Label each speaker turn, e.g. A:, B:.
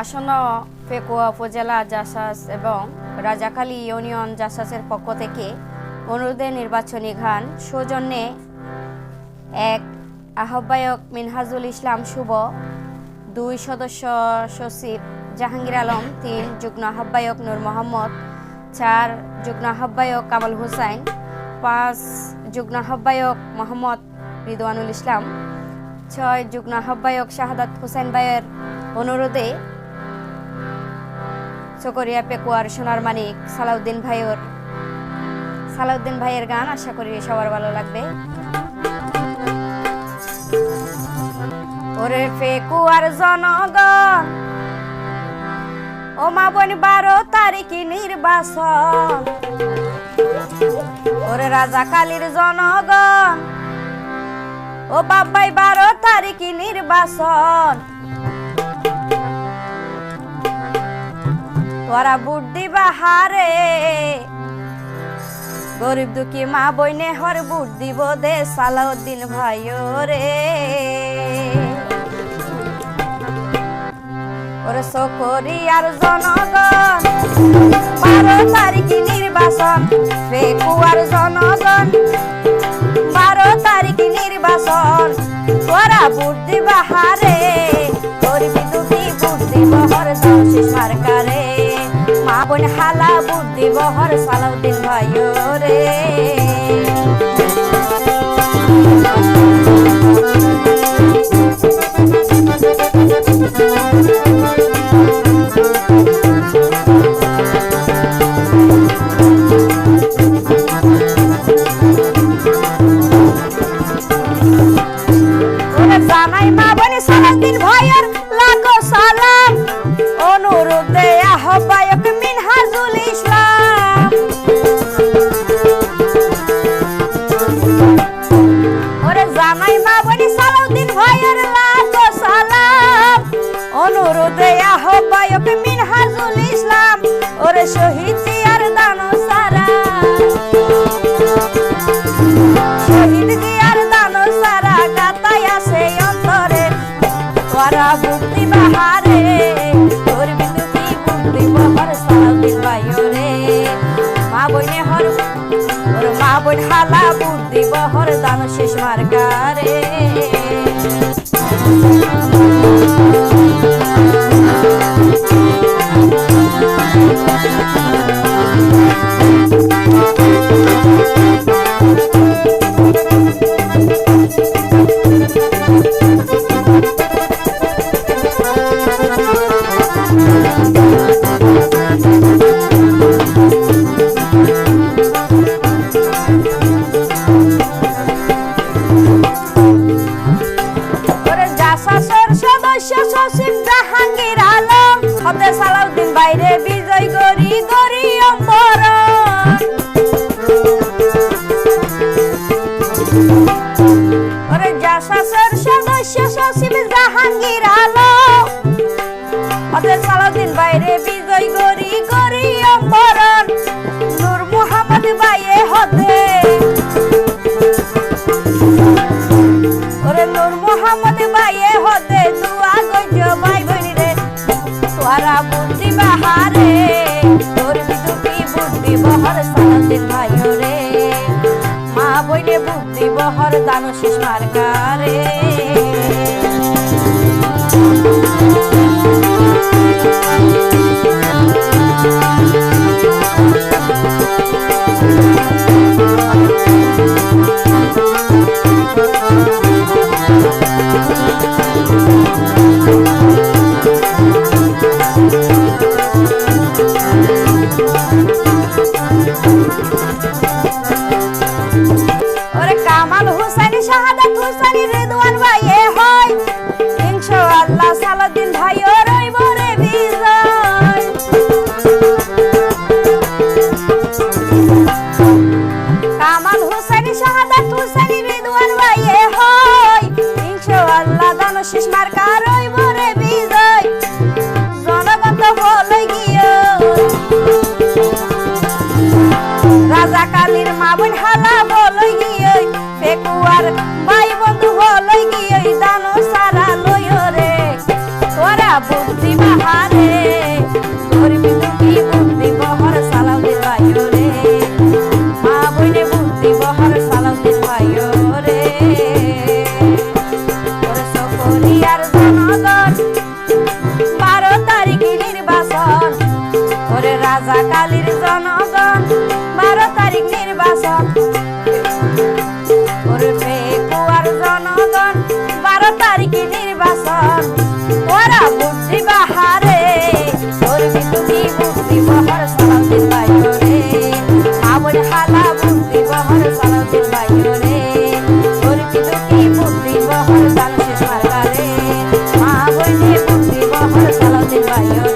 A: আসন্ন ফেকুয়া উপজেলা জাসাস এবং রাজাখালী ইউনিয়ন জাসাসের পক্ষ থেকে অনুরোধে নির্বাচনী গান সৌজন্যে এক আহ্বায়ক মিনহাজুল ইসলাম শুভ, দুই সদস্য সচিব জাহাঙ্গীর আলম, তিন যুগ্ম আহ্বায়ক নূর মোহাম্মদ, চার যুগ্ম আহ্বায়ক কামাল হুসাইন পাঁচ যুগ্ম আহ্বায়ক মোহাম্মদ রিদওয়ানুল ইসলাম, ছয় যুগ্ম আহ্বায়ক শাহাদাত হুসাইন ভাইয়ের অনুরোধে চকরিয়া পেকুয়ার সোনার মানিক সালাউদ্দিন ভাইয়ের সালাউদ্দিন ভাইয়ের গান আশা করি সবার ভালো লাগবে। ওরে পেকুয়ার জনগণ, ও মা বোন বারো তারিখে নির্বাচন। ওরে রাজা কালীর জনগণ, ও বাবাই বারো তারিখে নির্বাচন। তোরা বুদ্ধি বাহারে। হারে গরিব দুঃখী মা বইনে হর বুদ্ধি বোধে সালাউদ্দিন ভাইও রে। ওর সকরি আর জনগণ অনুরোধ আহ্বায়ক মিনহাজুল ইসলাম, ওরে শহীদ জিয়ার দানো সারা শহীদ দিয়ার দানো সারা কাতায় আসে অন্তরে। তোরা মুক্তি বাহারে, তোর বিদুতি মুক্তি বহর সালাউদ্দিন ভাইরে মা বইনে হর, ওর মা বইন হালা বুদ্ধি বহর দান শেষ মার্কারে ওরে সালাউদ্দিন বাইরে বিজয় গরি গরি অমরণ নূর মুহাম্মদ বাইয়ে হতে। ওরে নূর মুহাম্মদ বাইয়ে হতে তুয়া গইছ ভাই বইনি রে তোরা বুদ্ধি বাহারে, তোর বিদুপি বুদ্ধি বহর সালাউদ্দিন ভাই রে মা বইনে বুদ্ধি বহর দানো শেষ মার্কারে। Thank you. ভাইয়ে হয়। তিনশো আল্লাহ সালাদিন ভাইও রইব রে বিজয়। কামাল হোসেনি শাহাদাত হোসেনি বিদুয়ান ভাইয়ে হয়। তিনশো আল্লাহ দানশিস মার্কা রইব bunda de marrada. why